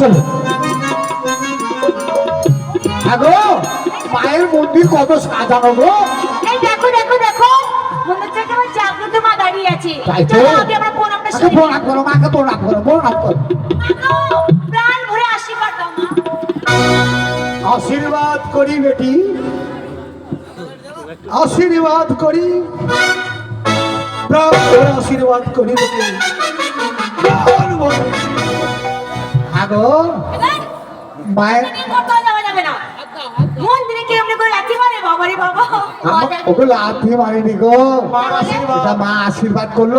চলো। আগো মায়ের মন্দির কত সাজানো গো। এই দেখো দেখো দেখো। মনে হচ্ছে আমার জাগ্রত মা দাঁড়িয়ে আছে। তাই তো। চলো আগে প্রণামটা আগে প্রণাম করো মাকে প্রণাম করো প্রণাম করো। প্রাণ ভরে আশীর্বাদ দাও মা। আশীর্বাদ করি বেটি। আশীর্বাদ করি। প্রাণ ভরে আশীর্বাদ করি বেটি। আগো। মায়ের এদিকে কোথাও যাওয়া যাবে না? মন্দিরে কি এমনি করে বাবা? রে বাবা লাথি মারিনি গো। মা আশীর্বাদ করল।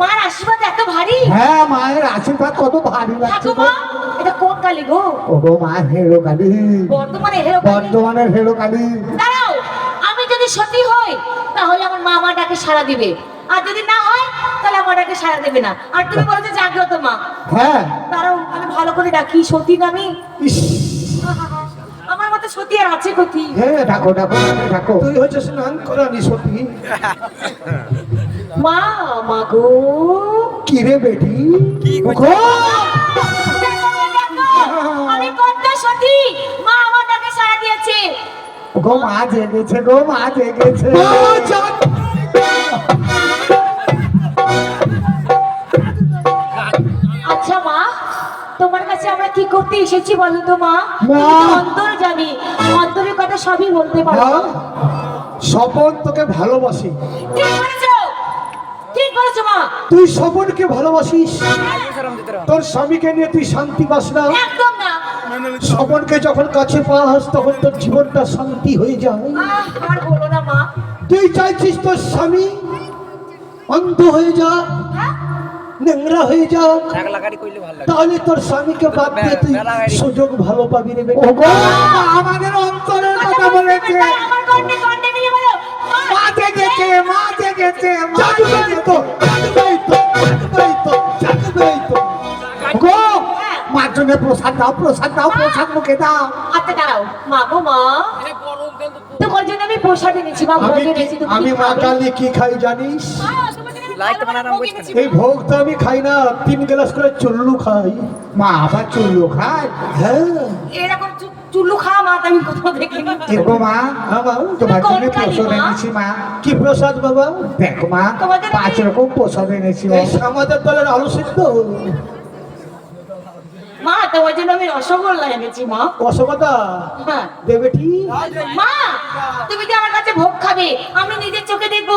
মার আশীর্বাদ এত ভারী? হ্যাঁ মায়ের আশীর্বাদ কত ভারী লাগছে গো। এটা কোন কালী গো? মা হেরো কালী। বর্তমানে হেরো কালী। বর্ধমানের হেরো কালী। দাঁড়াও আমি যদি সত্যি হই তাহলে আমার মা আমার ডাকে সাড়া দিবে। আর যদি না হয় তাহলে আমার ডাকে সাড়া দেবে না। আর তুমি বলো যে জাগ্রত মা। হ্যাঁ। দাঁড়াও আমি ভালো করে ডাকি সতী নামি। ইস, আমার মতো সতী আর আছে কোথি হ্যাঁ ডাকো ডাকো ডাকো, তুই হচ্ছে স্নান করানি সত্যি মা মা গো। কি রে বেটি? গো দেখো, দেখো, আমি কত সতী মা আমার ডাকে সাড়া দিয়েছে। গো মা জেগেছে গো মা জেগেছে। আচ্ছা মা তোমার কাছে আমরা কি করতে এসেছি বলো তো মা? অন্তর জানি অন্তরের কথা সবই বলতে পারো? স্বপন তোকে ভালোবাসি। তুই স্বপনকে ভালোবাসিস। তোর স্বামীকে নিয়ে তুই শান্তি পাস না। একদম না। স্বপনকে যখন কাছে পাস তখন তোর জীবনটা শান্তি হয়ে যায়। তুই চাইছিস তোর স্বামী অন্ধ হয়ে যা? নোংরা হয়ে যা তাহলে তোর স্বামীকে বাদ দিয়ে তুই সুযোগ ভালো পাবি রে আমাদের অন্তরের কথা বলেছে মার জন্য প্রসাদ দাও প্রসাদ দাও প্রসাদ মুখে দাও। আচ্ছা দাঁড়াও। মা গো মা। তোমার জন্য আমি প্রসাদ এনেছি মা আমি তুমি কি মা কালী কি খাই জানিস? এই ভোগ তো আমি খাই না তিন গ্লাস করে চুল্লু খাই। মা আবার চুল্লু খাই হ্যাঁ। এরকম চু- চুল্লু খাওয়া মা তো আমি কোথাও দেখিনি। দেখো মা তোমার জন্য প্রসাদ এনেছি মা। কি প্রসাদ বাবা? দেখো মা পাঁচ রকম প্রসাদ এনেছি এই আমাদের দলের আলু সিদ্ধ? মা তোমার জন্য আমি রসগোল্লা এনেছি মা। অসমতা হ্যাঁ। দেবেটি মা তুমি যে আমার কাছে ভোগ খাবে আমি নিজের চোখে দেখব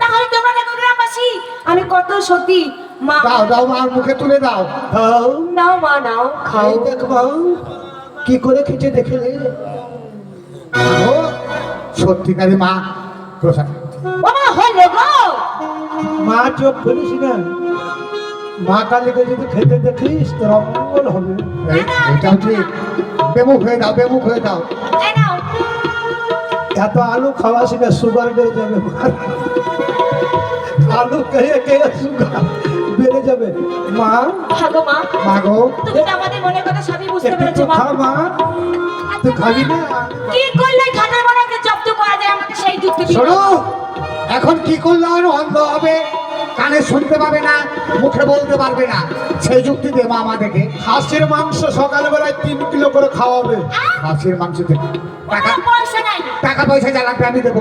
তাহলে তোমরা দেখো গ্রামবাসী আমি কত সতী মা দাও দাও মার মুখে তুলে দাও। নাও মা নাও খাও। খাই কি করে খেতে দেখলে? ও, সত্যিকারী মা প্রসাদ। বাবা হলো গো। মা চোখ খুলিস না। মা কালীকে যদি খেতে দেখিস তোর অমঙ্গল হবে। এটাও ঠিক। বেমুখ হয়ে দাও বেমুখ হয়ে দাও। এত আলু খাওয়াস না সুগার বেড়ে যাবে। আলু খেয়ে খেয়ে সুগার বেড়ে যাবে। মা? ভাগো মা। ভাগো তুমি তো আমাদের মনের কথা সবই বুঝতে পেরেছ মা। মা। তুই খাবি না? কি করলে খানার মনাকে জব্দ করা যায় আমাকে সেই দুধ। শোনো এখন কি করলাম অন্ধ হবে? কানে শুনতে পাবে না মুখে বলতে পারবে না। সেই যুক্তি মা আমাদেরকে। খাসির মাংস সকালবেলায় তিন কিলো করে খাওয়াবে। খাসির মাংস থেকে টাকা পয়সা নাই। টাকা পয়সা যা লাগবে আমি দেবো।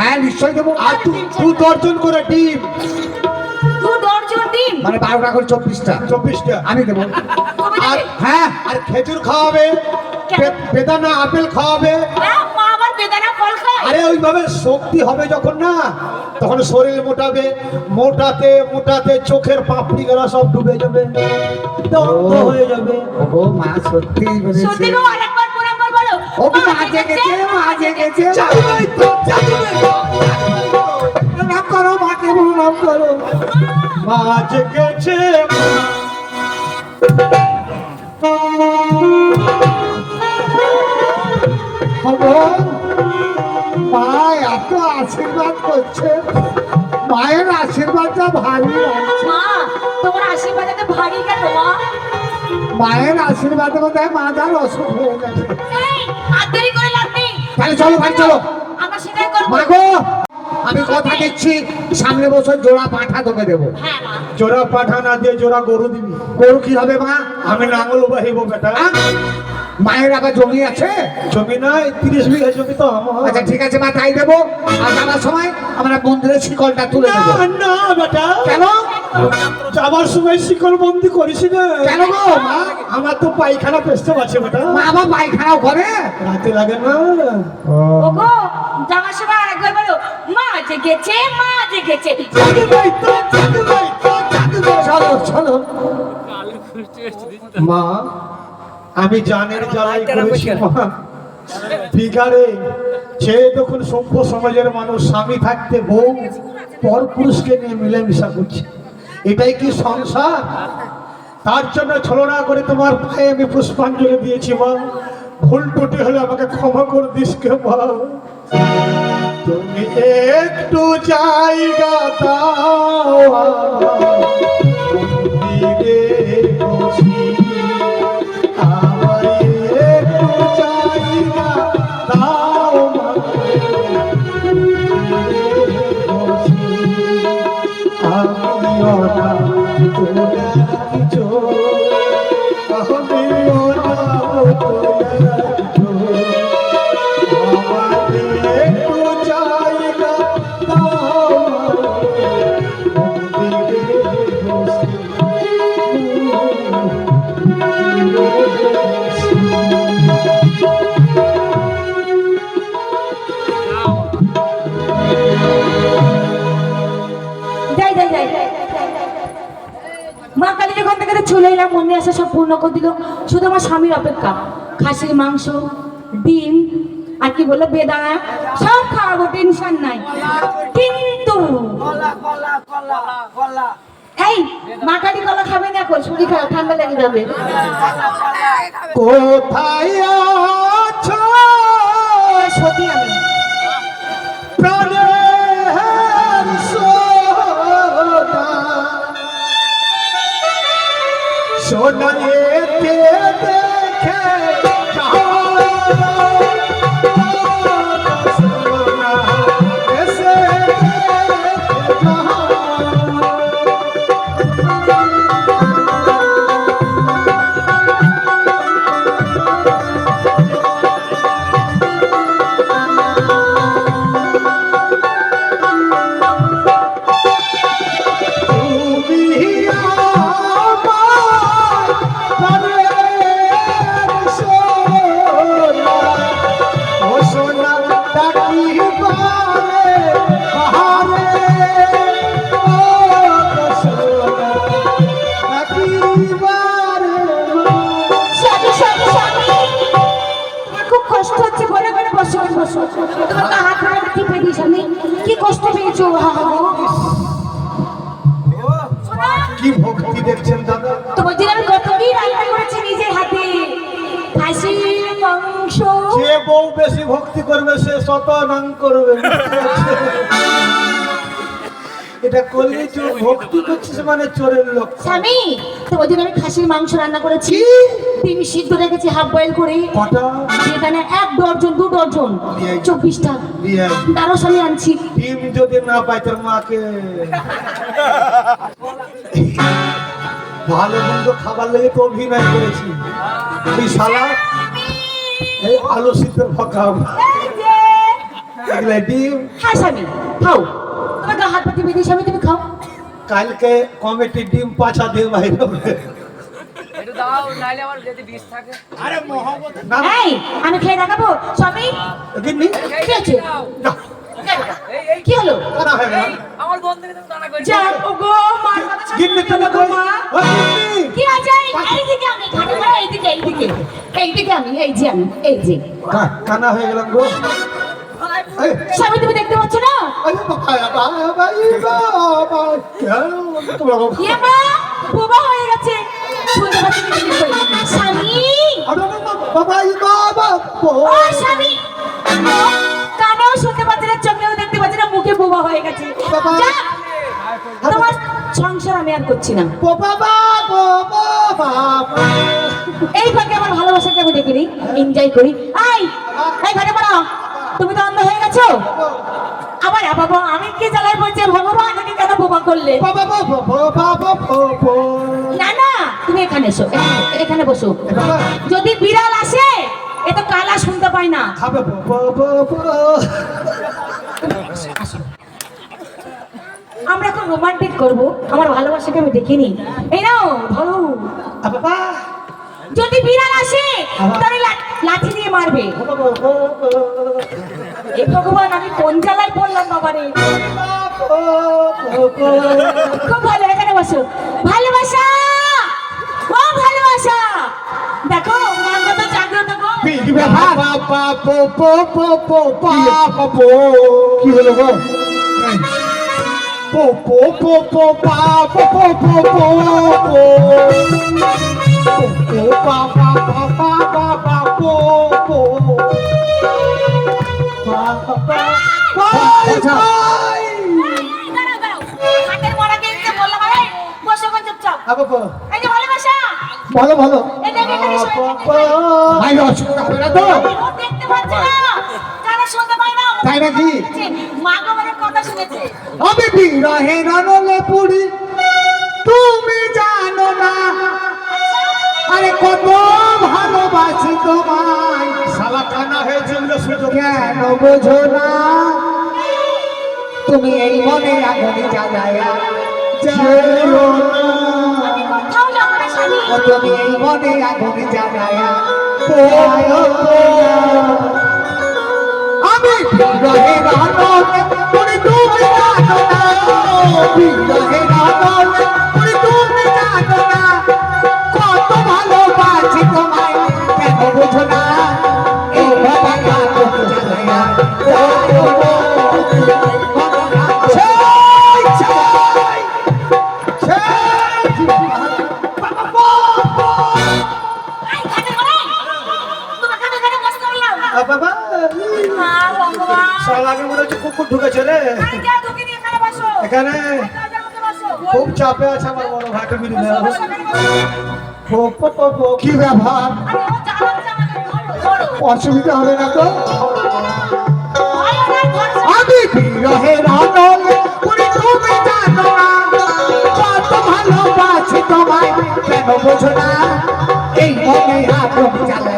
হ্যাঁ নিশ্চয়ই দেবো। আর তুই তুই দর্জন করে ডিম। মানে বারোটা করে চব্বিশটা। চব্বিশটা। আমি দেবো। আর হ্যাঁ। আর খেজুর খাওয়াবে বেদানা আপেল খাওয়াবে। হ্যাঁ, বেদানা ফল খায়? আরে ওইভাবে শক্তি হবে যখন না তখন শরীর মোটাবে মোটাতে মোটাতে চোখের পাপড়ি গেলা সব ডুবে যাবে দগ্ধ হয়ে যাবে। ও মা সত্যি সত্যি গো আরেকবার পুরোবার বলো। ও মা জেগেছে মা জেগেছে প্রণাম করো মাকে প্রণাম করো। মা জেগেছে ভগবান মা এত আশীর্বাদ করছে। মায়ের আশীর্বাদটা ভারী লাগছে। মা তোমার আশীর্বাদ এত ভারী কেন মা? মায়ের আশীর্বাদে বোধ হয় মাদার অসুখ হয়ে গেছে। এই করে লাভ নেই। তাহলে চলো ভাই চলো। আমরা সেটাই করব। মাগো আমি কথা দিচ্ছি সামনে বছর জোড়া পাঠা তোকে দেবো। হ্যাঁ মা। জোড়া পাঠা না দিয়ে জোড়া গরু দিবি। গরু কি হবে মা? আমি নাঙ্গল বাহিব বেটা? মায়ের আবার জমি আছে? জমি নাই তিরিশ বিঘা জমি তো আমার। আচ্ছা ঠিক আছে মা তাই দেবো। আর যাওয়ার সময় আমরা মন্দিরের শিকলটা তুলে দেবো। না, বেটা। কেন? যাবার সময় শিকল বন্দি করিস না। কেন গো? আমার তো পায়খানা পেস্তে আছে বেটা। মা আবার পায়খানাও করে? রাতে লাগে না। ওগো যাওয়ার সময় আরেকবার বলো। মা জেগেছে মা জেগেছে। জাগে ভাই তো, জাগে ভাই তো, জাগে চলো চলো। মা আমি জানের জ্বালাই করেছি বিঘারে সে তখন সভ্য সমাজের মানুষ স্বামী থাকতে বউ পর পুরুষকে নিয়ে মিলেমিশা করছে। এটাই কি সংসার? তার জন্য ছলনা করে তোমার পায়ে আমি পুষ্পাঞ্জলি দিয়েছি মা। ভুল টুটি হলে আমাকে ক্ষমা করে দিস কে তুমি একটু জায়গা দাও চলে এলাম মনে আসা সব পূর্ণ করে দিল। শুধু আমার স্বামীর অপেক্ষা। খাসির মাংস ডিম আর কি বলল বেদানা সব খাওয়াবো টেনশন নাই। কিন্তু এই মা কালী খাবে না এখন? শরীর খারাপ ঠান্ডা লেগে যাবে। কোথায় আছো? সত্যি আমি। Show here. বসো। তোমার তো হাত টিপে কি কষ্ট পেয়েছ কি ভক্তি দেখছেন দাদা? তোমার জন্য আমি কতদিন রান্না করেছি নিজের হাতে? খাসির মাংস। যে বউ বেশি ভক্তি করবে সে শত নাম করবে। এটা করলে চোর ভক্তি করছিস মানে চোরের লোক। স্বামী তোমার জন্য আমি খাসির মাংস রান্না করেছি। ডিম সিদ্ধ রেখেছি হাফ বয়েল করে কটা? যেখানে এক ডর্জন দু ডর্জন চব্বিশটা। দিয়ে তারও স্বামী আনছি। ডিম যদি না পাই তোর মাকে। ভালো মন্দ খাবার লেগে তো অভিনয় করেছি। তুই শালা? এই আলু শীতের ফাঁকা এগুলা ডিম। হ্যাঁ স্বামী। খাও। তোমার গা হাত পাতি বেঁধে স্বামী তুমি খাও। কালকে কমিটি ডিম পাছা দিয়ে বাইরে। একটু দাও নাইলে আমার যদি বিষ থাকে। না এই আমি খেয়ে দেখাবো? স্বামী গিন্নি। কি আছে দাও। না, এই এই। কি হলো? কানা গেল। আমার বন্ধু কিন্তু দানা করে যা ওগো মার কথা গিন্নি তুমি কই? ও গিন্নি! কি আছে এইদিকে আমি খাটে পড়ে এইদিকে এইদিকে এইদিকে আমি এই যে আমি এই যে। কানা হয়ে গেলাম গো। স্বামী তুমি দেখতে পাচ্ছ না? ইয়ে বোবা হয়ে গেছে। শুনতে পাচ্ছি কি জিনিস কই? স্বামী? বাবা, বাবা, এই বাবা, ও ও, স্বামী! কানেও শুনতে পাচ্ছি না চোখেও দেখতে পাচ্ছি না মুখে বোবা হয়ে গেছে। তোমার সংসার আমি আর করছি না। এই ফাঁকে আমার ভালোবাসাকে আমি দেখে নিই এনজয় করি। আই এই ঘরে পড়ো। তুমি তো অন্ধ হয়ে গেছো? আবার আ বাবা আমি কি জ্বালায় বলছে? ভগবান আমাকে কেন বোবা করলে? না না তুমি এখানে এসো এখানে- বসো। যদি বিড়াল আসে এ তো কালা শুনতে পায় না। আমরা এখন রোমান্টিক করব। আমার ভালোবাসাকে আমি দেখিনি। এই নাও ধরো। বাবা। যদি বিড়াল আসে তাহলে লা- লাঠি দিয়ে মারবে। এ ভগবান আমি কোন জ্বালায় পড়লাম বাবারে? খুব ভালো এখানে বসো। ভালোবাসা! ও ভালোবাসা! দেখো মন কত জাগ্রত গো। কি হলো গো? পো পো পো পো বাবা পো পো পো পো পো। এখানে এসো। বাবা ভাই অসুবিধা হবে না তো? তাই নাকি? আমি বিরহে রানলে পুরি তুমি জানো না আরে কত ভালোবাসি তোমায়। শালা কানা হয়েছে বলে সুযোগ কেন বোঝো না? তুমি এই মনে আগুনে জ্বালায়া যাইও না। তুমি এই মনে আগুনে জ্বালায়া না। আমি বিরহে রানলে পুরি তুমি জানো না। বিরহে রানলে বাবা। মনে হচ্ছে কুকুর ঢুকেছে রে। এখানে। খুব চাপে আছে আমার বড় কি ধরো। অসুবিধা হবে না তো? আরে, আরে, ধরো। আমি বিরহে রানলে পুরি তুমি জানো না। কত ভালোবাসি তোমায় কেন বোঝো না? এই মনে আগুন জ্বালায়া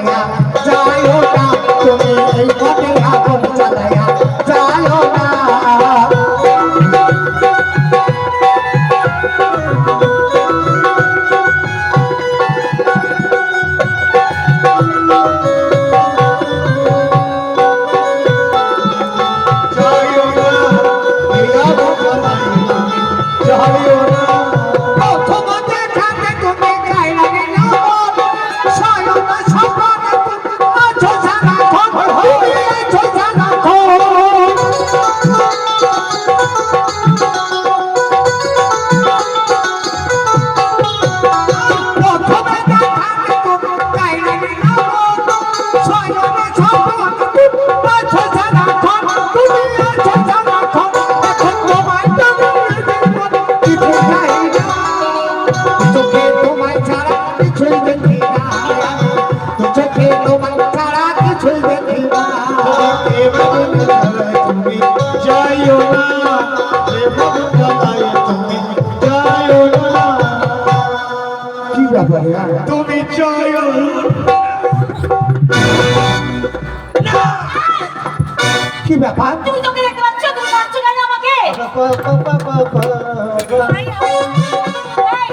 ব্যাপার? তুমি তোকে দেখতে পাচ্ছ? তুমি মারছো কেন আমাকে?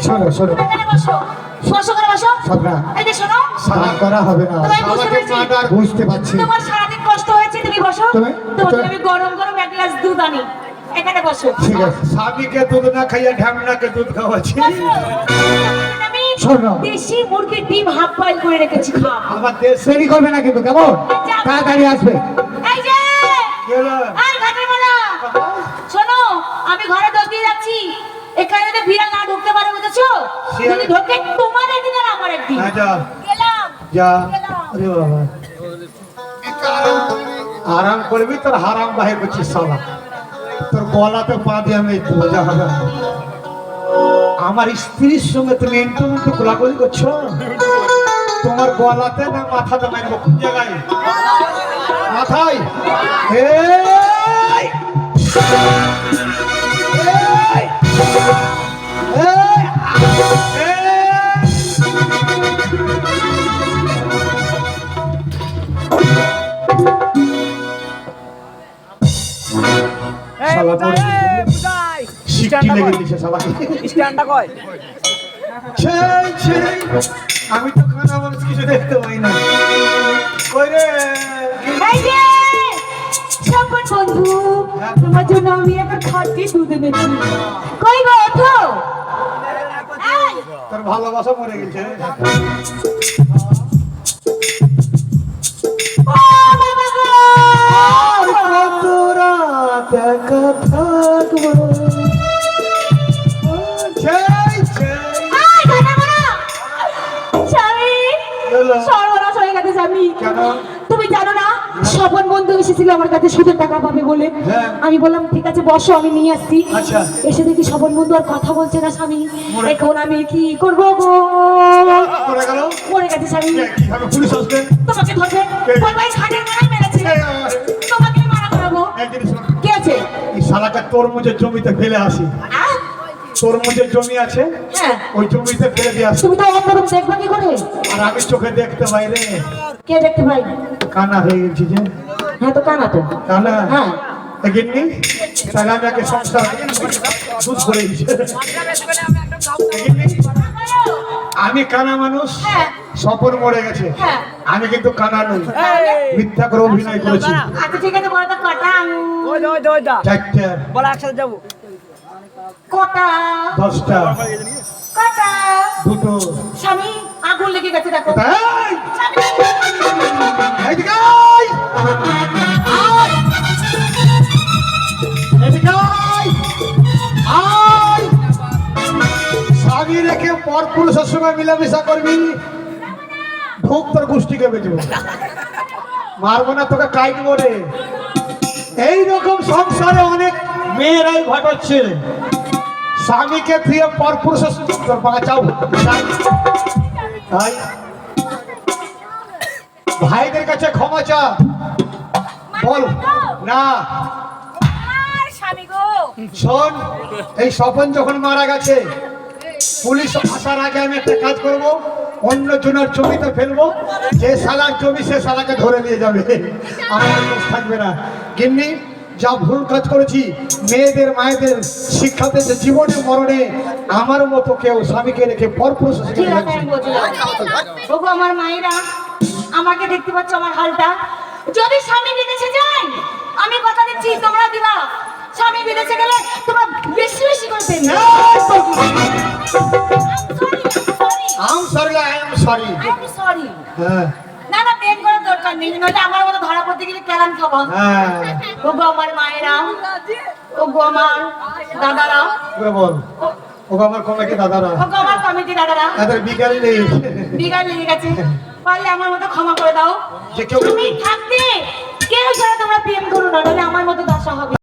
শোনো শোনো তুমি এখানে বসো। বসো করে বসো। সবরা এই যে শোনো। সারা করা হবে না। আমাকে মার্ডার বুঝতে পারছি। তোমার সারাদিন কষ্ট হয়েছে তুমি বসো। তুমি- তোমার জন্য তুমি- আমি গরম গরম এক গ্লাস দুধ আনি। এখানে বসো। ঠিক আছে। স্বামীকে দুধ না খাইয়া ঢ্যামনাকে দুধ খাওয়াচ্ছি। শোনো। দেশি মুরগির ডিম হাফ বয়েল করে রেখেছি খাও আমার দেশ দেরি করবে না কিন্তু কেমন? তাড়াতাড়ি আসবে এই যে গেল এই ঘাটের মোড়া শোনো আমি ঘরে দোষ দিয়ে যাচ্ছি এখানে যদি বিড়াল না ঢুকতে পারে বুঝেছ? যদি ঢোকে তোমার একদিন আর আমার একদিন। গেলাম যা। আরে বাবা। আরাম করবি তোর হারাম বাহির করছিস সালা তোর গলাতে পা দিয়ে আমি মজা হবে। আমার স্ত্রীর সঙ্গে তুমি ইন্টু মিন্টু গোলাগুলি করছ? তোমার গলাতে না মাথাতে মারবো কোন জায়গায়? মাথায়। লেগে সবাই স্ট্যান্ডটা। আমি তো খানা মানুষ কিছু দেখতে পাই না। কই রে? এই যে সপন বন্ধু তোমার জন্য আমি একটা খাঁটি দুধ এনেছি। কই গো ওঠো। তোর ভালোবাসা মরে গেছে। এসেছিল আমার কাছে সুদের টাকা পাবে বলে। হ্যাঁ। আমি বললাম ঠিক আছে বসো আমি নিয়ে আসছি। আচ্ছা। এসে দেখি স্বপন বন্ধু আর কথা বলছে না স্বামী। এখন আমি কি করব গো? মরে গেছে স্বামী। কীভাবে পুলিশ আসবে? তোমাকে ধরবে? কে? বলবাই ছাদের মারাই মেরেছে? তোমাকে মারা করাবো। কে আছে? এই তরমুজের জমিতে ফেলে আসি। তরমুজের জমি আছে? হ্যাঁ। ওই জমিতে ফেলে দিয়ে আসি। তুমি তো অন্ধরূপ দেখবে কি করে? আর আমি চোখে দেখতে পাই রে। কে দেখতে পাই? কানা হয়ে গেছি যে। হ্যাঁ তো কানা তো। কানা? হ্যাঁ। তাহলে আমি আগে করে কানা মানুষ হ্যাঁ। স্বপন মরে গেছে। হ্যাঁ। আমি কিন্তু কানা নই। মিথ্যা করে অভিনয় করেছি। আচ্ছা ঠিক আছে বলো তো কটা? ওই দা, ওই দা, ওই দা। চারটা। বলো একসাথে যাব। কটা? দশটা। কটা? দুটো। স্বামী আগুন লেগে গেছে দেখো। এই! স্বামী রেখে পর পুরুষের সঙ্গে মিলামিশা করবি ঢোক তোর গোষ্ঠীকে বেচবো মারবো না তোকে কাটবো রে এইরকম সংসারে অনেক মেয়েরাই ঘটাচ্ছে স্বামীকে দিয়ে পর পুরুষের সঙ্গে বাঁচাও তাই ভাইদের কাছে ক্ষমা চা বল না। শোন এই স্বপন যখন মারা গেছে পুলিশ আসার আগে আমি একটা কাজ করব অন্য জনের জমিতে ফেলব যে সালার জমি সে সালাকে ধরে নিয়ে যাবে। আমার থাকবে না। গিন্নি যা ভুল কাজ করেছি মেয়েদের মায়েদের শিক্ষাতে যে জীবনে মরণে আমার মতো কেউ স্বামীকে রেখে পরপুরুষ ওগো আমার মায়েরা আমাকে দেখতে পাচ্ছ আমার হালটা। যদি স্বামী বিদেশে যায় আমি কথা দিচ্ছি তোমরা দিবা। স্বামী বিদেশে গেলে তোমরা বেশি বেশি করে পেয়ে am sorry I am sorry sorry হ্যাঁ না না প্রেম করার দরকার নেই। নইলে আমার মতো ধরা পড়তে গেলে খাব? হ্যাঁ। ওগো আমার মায়েরা ওগো আমার দাদারা ওকে আমার আমার কমিটি দাদারা। বিকালে নেই। বিগার লেগে গেছে। পারলে আমার মতো ক্ষমা করে দাও। তুমি থাকতে কেউ ছাড়া তোমরা প্রেম করো না? নাহলে আমার মতো দশা হবে।